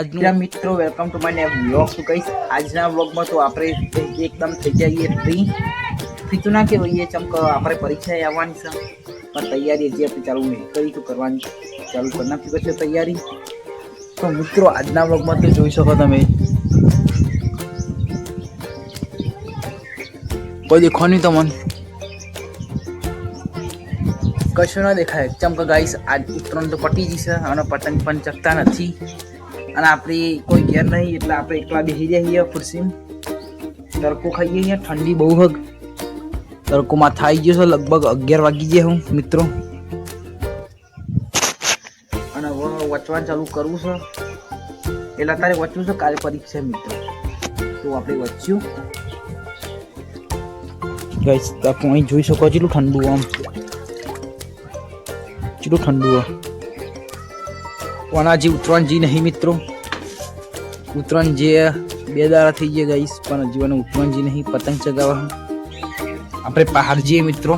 આજનું મિત્રો welcome to my vlog તો કહીશ? આજના વ્લોગમાં તો આપણે એકદમ થઈ જઈએ ફ્રી ફ્રી તો ના કહેવાય ચમક આપણે પરીક્ષા આવવાની છે. પણ તૈયારી હજી આપણે ચાલુ નહીં કરી તો કરવાની? ચાલુ કરી નાખી પછી તૈયારી. તો મિત્રો, આજના બ્લોગમાં તો જોઈ શકો તમે. કોઈ દેખો નહીં તમને. કશું ના દેખાય. ચમક ગાઈસ આજ ઉત્તરાયણ તો પટી જશે અને પતંગ પણ ચકતા નથી. અને આપણે કોઈ ઘેર નહીં, એટલે આપણે એકલા બેસી જઈએ ખુરશી તડકો ખાઈએ છીએ ઠંડી બહુ હગ. તડકોમાં થઈ ગયો છે, લગભગ અગિયાર વાગી ગયા હું, મિત્રો. અને હવે વચવા ચાલુ કરવું છે. એટલે અત્યારે વચવું છે, કાલે પરીક્ષા મિત્રો. તો આપણે વચ્યું. ગાઈસ અહીં જોઈ શકો કેટલું ઠંડુ આમ. કેટલું ઠંડુ આ વણાજી ઉત્તરાયણજી નહીં મિત્રો. ઉત્તરાયણ જે બે દાડા થઈ ગયા ગઈશ પણ જીવન ઉત્તરાયણજી નહીં, પતંગ ચગાવવા. આપણે પહાડ જઈએ મિત્રો.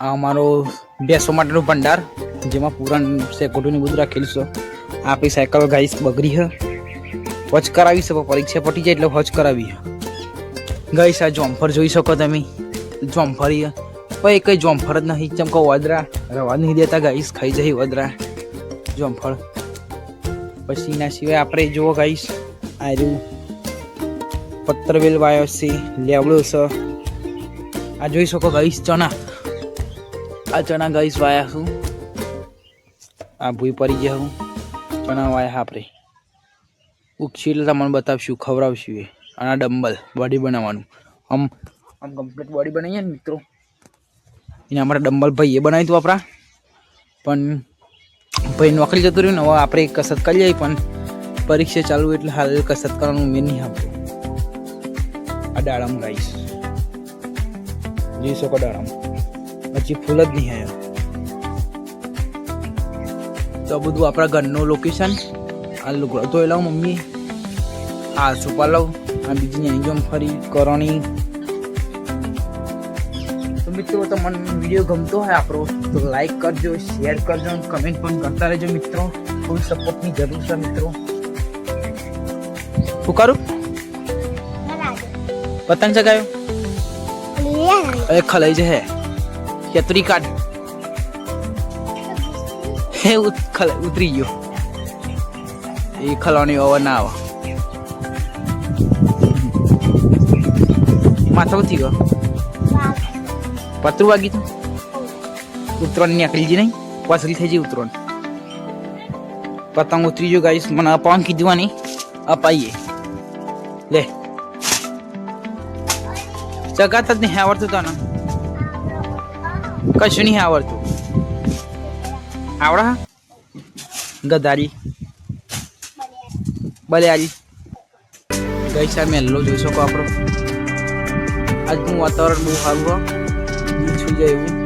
આ અમારો બેસવા માટેનો ભંડાર, જેમાં પુરાણ સેકોટોની બધું રાખેલું છે. આપણી સાયકલ ગાઈસ બગડી હ હોજ કરાવી શકો, પરીક્ષા પટી જાય એટલે હોજ કરાવી ગાઈસ, આ જોમફર જોઈ શકો તમે. જોમફર પછી કઈ જોમફળ જ નહીં. ચમકો વદરા. રવા નહીં દેતા ગાઈસ, ખાઈ જઈ વદરા. જોમફળ પછી એના સિવાય આપણે જુઓ ગાઈસ, આર્યું. પત્રવેલ વાયો છે, લેવડો છે. આ જોઈ શકો ગાઈસ ચણા. આ ચણા ગાઈસ વાયા છું આ ભૂઈ પડી ગયા હું ચણા વાયા આપણે. ઉગશી એટલે તમને બતાવશું, ખવડાવશું એ. અને આ ડમ્બલ બોડી બનાવવાનું. આમ. આમ કમ્પ્લીટ બોડી બનાવીએ ને મિત્રો? એના માટે ડંબલ ભાઈએ બનાવી હતું આપણા. પણ ભાઈ નોકરી જતું રહ્યું ને, હવે આપણે કસરત કરી લઈએ, પણ પરીક્ષા ચાલુ એટલે હાલ કસરત કરવાનું મેં નહીં આપતું આ ગાઈશ. જોઈ શકો દાડમ. પછી ફૂલ જ નહીં આવ્યો તો બધું આપણા ઘરનું લોકેશન આ લુગડો ધોઈ લઉં મમ્મી. આ સુપા લઉં આ બીજી અહીં જો ફરી, કરણી. તો મિત્રો તમને વીડિયો ગમતો હોય આપણો તો લાઈક કરજો શેર કરજો કમેન્ટ પણ કરતા રહેજો મિત્રો. ફૂલ સપોર્ટની જરૂર છે મિત્રો. શું કરું? પતંગ ચગાયો અરે ખલાઈ છે હે કેતરી કાઢ. હે ખલ- ઉતરી ગયો. એ ખલાવાની ઓવર ના આવે. માથા થઈ ગયો. પતરું વાગી તું ઉત્તરાયણ નીકળી જી નહીં? પાછળ થઈ જઈ ઉત્તરાયણ. પતંગ ઉતરી ગયો, ગાઈસ. મને અપાવન કીધું નહીં અપાઈએ લે. ચગાતા જ નહીં, આવડતું તને કશું નહીં આવડતું. આવડા? ગદારી બલિયારી ગઈ સામે મેલ્લો જોઈ શકો આપણો. આજનું વાતાવરણ બહુ સારું હોય છું જાય એવું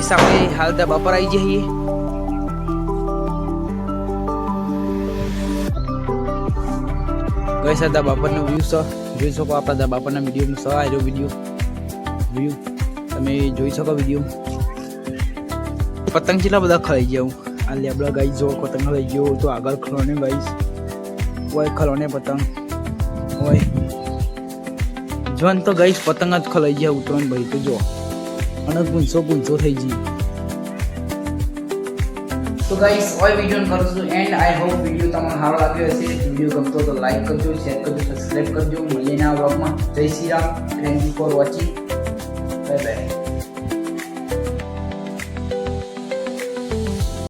ગઈ આપણે હાલ દબા પર આવી જઈએ. ગઈ સર દબા પરનો વ્યૂ છે. જોઈ શકો આપણા દા પરના વીડિયો સ આજો વીડિયો વ્યૂ તમે જોઈ શકો વીડિયો પતંગ જેટલા બધા ખલાઈ ગયા આ લેબડા ગાઈ જો પતંગ લઈ ગયો તો આગળ ખલોને ગાઈસ. હોય, ખલોને પતંગ. હોય. જોન તો ગઈશ પતંગ જ ખલાઈ ગયા ઉતરણ ભાઈ, તો જો અને ગુંસો ગુંસો થઈ ગઈ. તો ગાઈસ ઓય વીડિયો કરું એન્ડ આઈ હોપ વીડિયો તમને સારો લાગ્યો હશે. વીડિયો ગમતો તો લાઈક કરજો શેર કરજો સબસ્ક્રાઇબ કરજો. મળીએ ના વ્લોગમાં Jai Shri Ram. Thank you for watching bye bye